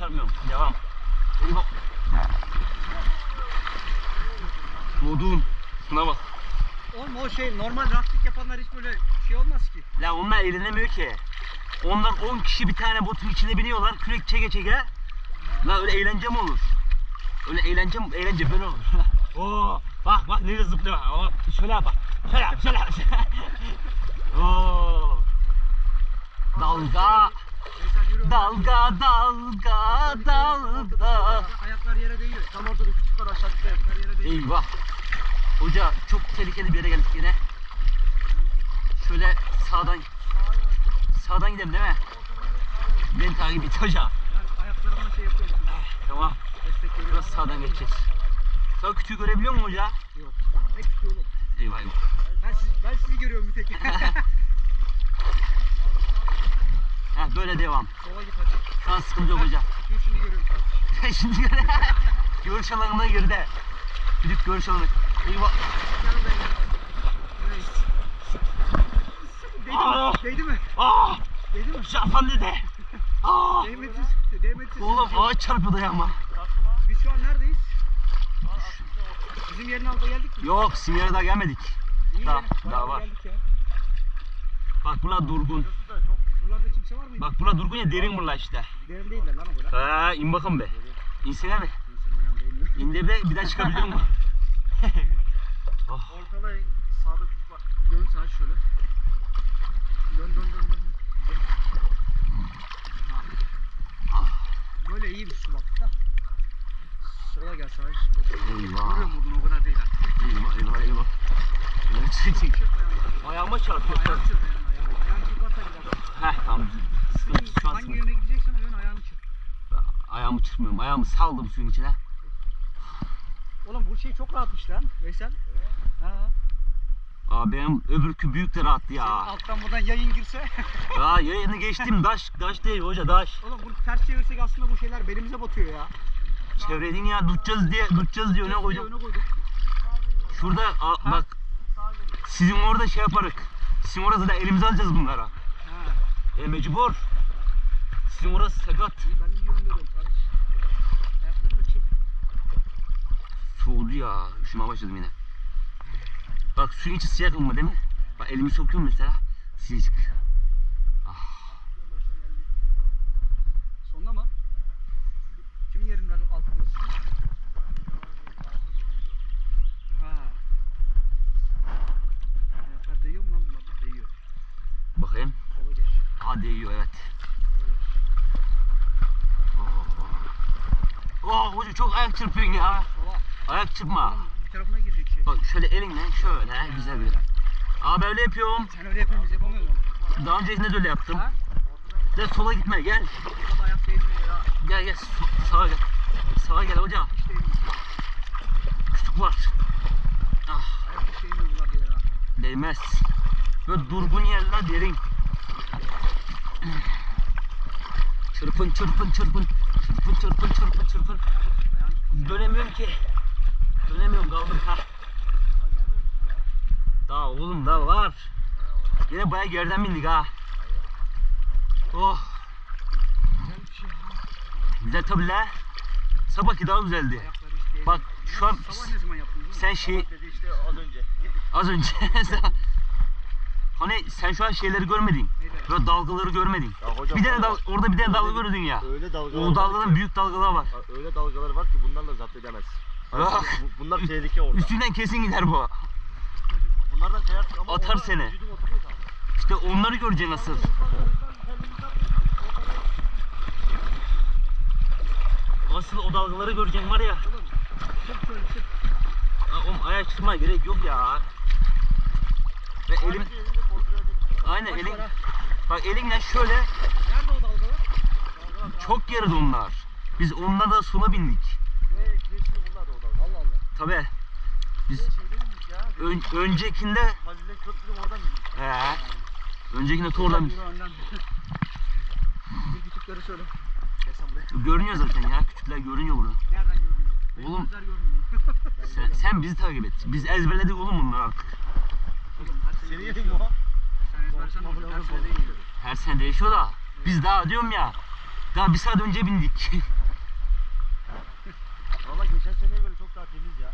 çarpmıyorum. Devam. Eyvah. Modun. Şuna bak. Oğlum o şey normal rafting yapanlar hiç böyle şey olmaz ki. La onlar eğlenemiyor ki. Ondan 10 kişi bir tane botun içine biniyorlar. Kürek çeke çeke. La öyle eğlence mi olur? Öyle eğlence mi? Eğlence böyle olur. Oo, bak bak nereye zıplıyor. Oo, şöyle yap bak. Şöyle yap, şöyle yap. Oo. Dalga. Dalga, dalga, dalga. Ayaklar yere değiyor. Tam ortada küçük var aşağıdaki. Ayaklar yere değiyor. Eyvah. Hoca çok tehlikeli bir yere geldik yine. Şöyle sağdan sağdan gidelim değil mi? Beni takip et hoca. Ayaklarımla şey yapıyorum. Tamam. Destek veriyorum. Biraz sağdan geçeceğiz. Sağ kütüğü görebiliyor musun hoca? Yok. Ne küçük oğlum. Eyvah eyvah. Ben, siz, ben sizi görüyorum bir tek. Heh, böyle devam. Sola git hadi. Şu an sıkıntı yok hoca. Küçüğü şimdi görüyorum sadece. Şimdi göre. görüş alanına girdi. Kütük görüş alanı. Eyvah. Gel oraya gel. Evet. Değdi mi? Değdi mi? Aa! Değdi mi? Japan dede. Aa! Değmedi. Değmedi. Oğlum ağaç çarpıyordu ya ama. Biz şu an neredeyiz? Bizim yerin altına geldik mi? Yok sinyale daha gelmedik. İyi daha- yani, daha var. Bak buna durgun. Buralarda kimse var mıydı? Bak buna durgun ya derin buralar işte. Derin değiller lan o kadar. Ha in bakın be. İnsene be. Kimsenin ayağım değmiyor. İn de be bir daha çıkabiliyor mu? oh. Ortalayın. Sağda var. Dön sağa şöyle. Dön dön dön dön. dön. Ah. Böyle iyi bir su bak da. Sola gel sağa. Eyvah. Görüyor muydun o kadar değil artık. Eyvah eyvah eyvah. Ayağıma çarpıyor. Ayağını çırp ayağını. Ayağını, ayağını çırparsa gider. Heh tamam. Sıkıntı şu an Hangi sıkıntı. yöne gideceksen o yön ayağını çırp. Ayağımı çırpmıyorum. Ayağımı saldım suyun içine. Oğlum bu şey çok rahatmış lan Veysel. Ha. Aa benim öbürkü büyük de rahattı Senin ya. alttan buradan yayın girse. Aa yayını geçtim. Daş, daş değil hoca daş. Oğlum bunu ters çevirsek aslında bu şeyler belimize batıyor ya. Çevredin ya tutacağız diye tutacağız diye öne koydum. Öne koyduk. Şurada a- bak sizin orada şey yaparık. Sizin orada da elimize alacağız bunlara. E mecbur. Sizin orası sakat. Ben yön veriyorum kardeş. Ayaklarını da çek. Soğudu ya. Üşüme başladım yine. Bak suyun içi sıcak ama değil mi? Bak elimi sokuyorum mesela. Sıcacık. Sonunda mı? Kimin yerinde alt burası? Ha. Ayaklar değiyor mu lan bunlarda? Değiyor. Bakayım. Sola geç. Aha değiyor evet. Oh, hoca çok ayak çırpıyorsun ya. Ayak çırpma. Bir tarafına girecek şey. Bak şöyle elinle şöyle güzel bir. Abi öyle yapıyorum. Sen öyle yapıyorsun biz yapamıyoruz onu. Daha öncesinde de öyle yaptım. Ha? Gel sola gitme gel. Burada da ayak değmiyor ya. Gel gel sağa gel. Sağa gel hoca. Değmiyor. Küçük var. Ah Ayak hiç değmiyor buralarda ya. değmez. Böyle durgun yerler derin. Çırpın çırpın çırpın. Çırpın çırpın çırpın Dönemiyorum ki. Dönemiyorum kaldım ha. Daha oğlum daha var. Yine bayağı geriden bindik ha. Oh. güzel tabi la. Sabahki daha güzeldi. Bak şu an sen şey az önce. az önce hani sen şu an şeyleri görmedin. Böyle dalgaları görmedin. Ya hocam Bir tane dal, orada bir tane dalga gördün ya. Öyle dalgalar O var dalgadan büyük dalgalar var. Ha, Öyle dalgalar var ki bunlarla zapt edemez. Ah. bu- bunlar tehlike orada. Üstünden kesin gider bu. Bunlardan kayarsın ama Atar orada seni. oturuyor. İşte onları göreceksin nasıl. Asıl o dalgaları göreceksin var ya. Aa, Oğlum ayak çıkmaya gerek yok ya. Ve elim Sadece elinde kontrol edip- aynen elin? Bak elinle şöyle Nerede o dalgalar? çok geride onlar. Biz onlarla suna bindik. Ne ekleşiyor bunlar da o dalga. Allah Allah. Tabi. Biz ya. ön, öncekinde Halil'le köprünün oradan bindik. he, öncekinde tordan. Bir küçükleri söyle. Görünüyor zaten ya küçükler görünüyor burada. Nereden görünüyor? Oğlum. Sen, sen bizi takip et. Biz ezberledik oğlum bunları artık. Oğlum her sene Seni yedim değişiyor. mi o? Her sene değişiyor. Da biz daha diyorum ya Daha bir saat önce bindik. Valla geçen seneye göre çok daha temiz ya.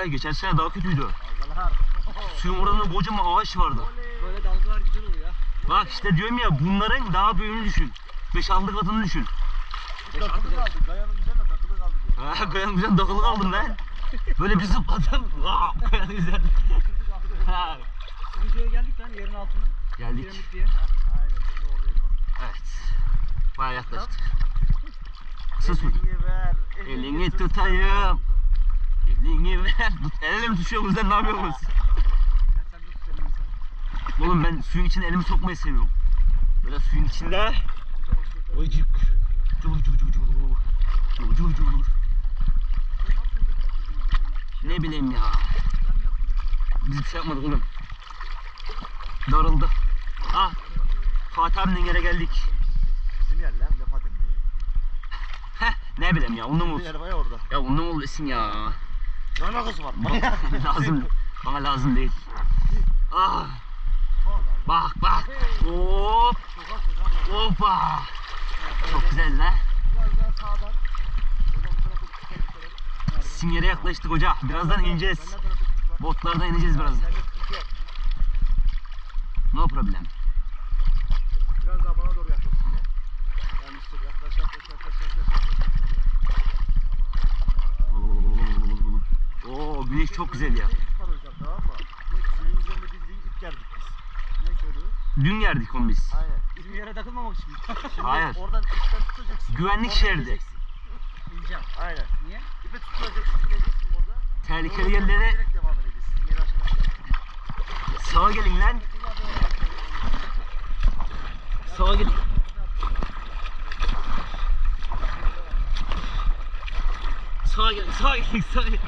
He geçen sene daha kötüydü. Dalgalar. Suyun orada kocaman ağaç vardı. Böyle dalgalar güzel oluyor ya. Bak işte diyorum ya bunların daha büyüğünü düşün. 5-6 katını düşün. Takılı kaldı. Kayanın üzerine takılı kaldı diyor. Ha kayanın üzerine takılı kaldım lan. Böyle bir zıpladım. Vaa, kayanın üzerine. Ha, şeye geldik lan yerin altına. Geldik. Evet. Baya yaklaştık. Sus. Elini ver. Elini tutayım. Elini ver. Elle mi lan ne sen. Oğlum ben suyun içine elimi sokmayı seviyorum. Böyle suyun içinde. Oy. Cıvı cıvı cıvı cıvı. Cıvı cıvı cıvı. Ne bileyim ya. Biz bir şey yapmadık oğlum. Darıldı. Ah. Fatih abinin yere geldik. Bizim yer lan laf atın. Heh ne bileyim ya ondan olsun. yer ya orada. Ya ondan olsun ya. Ne alakası var? Lazım. Bana lazım değil. Ah. Bak bak. Hop. Hoppa. Çok güzel la. Sinyere yaklaştık hoca. Birazdan ineceğiz. Botlardan ineceğiz birazdan. No problem. Güneş çok güzel ya. İp var hocam tamam mı? Suyun üzerinde bildiğin ip gerdik biz. Ne söylüyor? Dün geldik onu biz. Aynen. Bizim yere takılmamak için. Şimdi Hayır. oradan ipten tutacaksın. Güvenlik oradan şeridi. İneceğim. Aynen. Niye? İpe tutunacaksın, ineceksin orada. Tehlikeli yerlere Direkt devam edeceğiz. Sizin yeri aşana kadar. sağa gelin lan. Sağa gelin. Sağa gelin, sağa gelin, sağa gelin.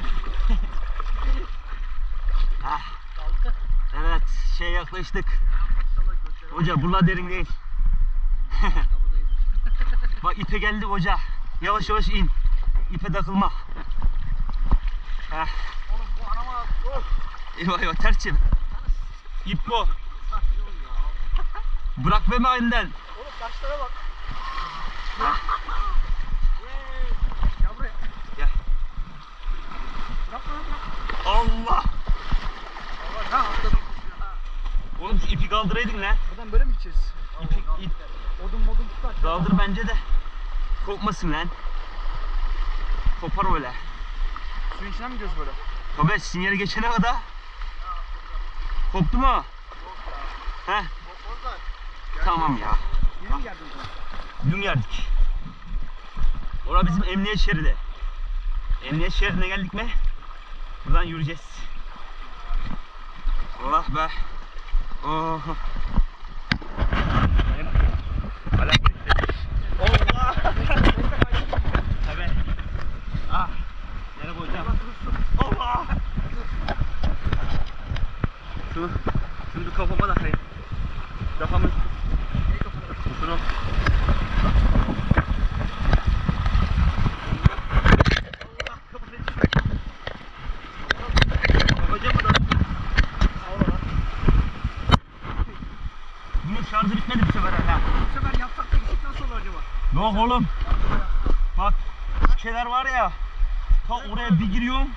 ah, şey yaklaştık. Hoca buralar derin değil. Bak ipe geldik hoca. Yavaş yavaş in. İpe takılma. Heh. Oğlum bu anama. Eyvah eyvah ters çevir. İp bu. Bırak beni ayından. Oğlum taşlara bak. Gel buraya. Gel. Bırakma lan bırak. Allah. Ha atladım. Oğlum şu ipi kaldıraydın lan. Buradan böyle mi gideceğiz? İpi, ip, Odun modun tutar. kaldır bence de. Kopmasın lan. Kopar öyle. Suyun içine mi gidiyoruz böyle? Tabii sinyali geçene kadar. Koptu mu? Heh Oradan. tamam ya. Yine mi geldin sen? Dün geldik. Ora bizim emniyet şeridi. Emniyet şeridine geldik mi? Buradan yürüyeceğiz. Allah be. Oh. Allah. Tabii. Ah. Yere koyacağım. Allah. Şunu, şunu bir kafama takayım. Kafamı. Şunu. Şarjı bitmedi bu sefer hala. Bu sefer yapsak da gitsek nasıl olur acaba? Yok oğlum. Bak şeyler var ya. Ta oraya bir giriyorum.